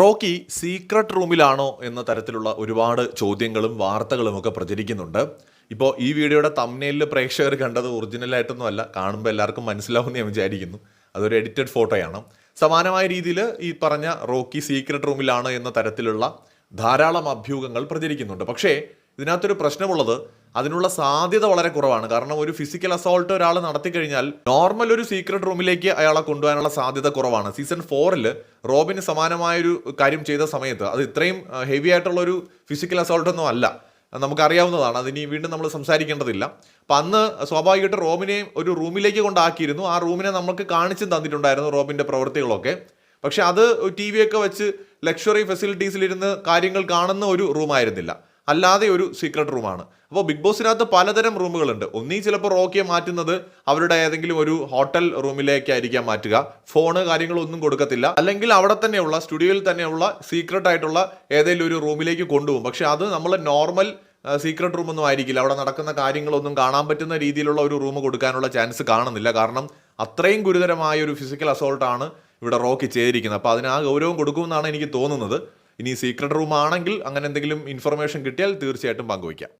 Rocky secret റൂമിലാണോ എന്ന തരത്തിലുള്ള ഒരുപാട് ചോദ്യങ്ങളും വാർത്തകളും ഒക്കെ പ്രചരിക്കുന്നുണ്ട്. ഇപ്പോൾ ഈ വീഡിയോയുടെ തമ്മിലിൽ പ്രേക്ഷകർ കണ്ടത് ഒറിജിനലായിട്ടൊന്നും അല്ല. കാണുമ്പോൾ എല്ലാവർക്കും മനസ്സിലാവുമെന്ന് ഞാൻ വിചാരിക്കുന്നു. അതൊരു എഡിറ്റഡ് ഫോട്ടോയാണ് സമാനമായ രീതിയിൽ ഈ പറഞ്ഞ റോക്കി സീക്രട്ട് റൂമിലാണ് എന്ന തരത്തിലുള്ള ധാരാളം അഭ്യൂഹങ്ങൾ പ്രചരിക്കുന്നുണ്ട്. പക്ഷേ ഇതിനകത്തൊരു പ്രശ്നമുള്ളത് അതിനുള്ള സാധ്യത വളരെ കുറവാണ്. കാരണം ഒരു ഫിസിക്കൽ അസോൾട്ട് ഒരാൾ നടത്തി കഴിഞ്ഞാൽ നോർമൽ ഒരു സീക്രട്ട് റൂമിലേക്ക് അയാളെ കൊണ്ടുപോകാനുള്ള സാധ്യത കുറവാണ്. സീസൺ ഫോറിൽ റോബിന് സമാനമായൊരു കാര്യം ചെയ്ത സമയത്ത് അത് ഇത്രയും ഹെവി ആയിട്ടുള്ള ഒരു ഫിസിക്കൽ അസോൾട്ടൊന്നും അല്ല. നമുക്കറിയാവുന്നതാണ്. അതിനി വീണ്ടും നമ്മൾ സംസാരിക്കേണ്ടതില്ല. അപ്പം അന്ന് സ്വാഭാവികമായിട്ട് റോബിനെ ഒരു റൂമിലേക്ക് കൊണ്ടാക്കിയിരുന്നു. ആ റൂമിനെ നമുക്ക് കാണിച്ചും തന്നിട്ടുണ്ടായിരുന്നു റോബിന്റെ പ്രവൃത്തികളൊക്കെ പക്ഷെ അത് ടി വി ഒക്കെ വെച്ച് ലക്ഷറി ഫെസിലിറ്റീസിലിരുന്ന് കാര്യങ്ങൾ കാണുന്ന ഒരു റൂമായിരുന്നില്ല അല്ലാതെ ഒരു സീക്രട്ട് റൂമാണ് അപ്പോൾ ബിഗ് ബോസിനകത്ത് പലതരം റൂമുകളുണ്ട് ഒന്നീ ചിലപ്പോൾ റോക്കിയെ മാറ്റുന്നത് അവരുടെ ഏതെങ്കിലും ഒരു ഹോട്ടൽ റൂമിലേക്കായിരിക്കാം മാറ്റുക. ഫോണ് കാര്യങ്ങളൊന്നും കൊടുക്കത്തില്ല. അല്ലെങ്കിൽ അവിടെ തന്നെയുള്ള സ്റ്റുഡിയോയിൽ തന്നെയുള്ള സീക്രട്ട് ആയിട്ടുള്ള ഏതെങ്കിലും ഒരു റൂമിലേക്ക് കൊണ്ടുപോകും. പക്ഷേ അത് നമ്മൾ നോർമൽ സീക്രട്ട് റൂമൊന്നും ആയിരിക്കില്ല. അവിടെ നടക്കുന്ന കാര്യങ്ങളൊന്നും കാണാൻ പറ്റുന്ന രീതിയിലുള്ള ഒരു റൂം കൊടുക്കാനുള്ള ചാൻസ് കാണുന്നില്ല. കാരണം അത്രയും ഗുരുതരമായ ഒരു ഫിസിക്കൽ അസോൾട്ടാണ് ഇവിടെ റോക്കി ചെയ്തിരിക്കുന്നത്. അപ്പോൾ അതിന് ആ ഗൗരവം കൊടുക്കുമെന്നാണ് എനിക്ക് തോന്നുന്നത്. ഇനി സീക്രട്ട് റൂം ആണെങ്കിൽ അങ്ങനെ എന്തെങ്കിലും ഇൻഫർമേഷൻ കിട്ടിയാൽ തീർച്ചയായിട്ടും പങ്കുവയ്ക്കാം.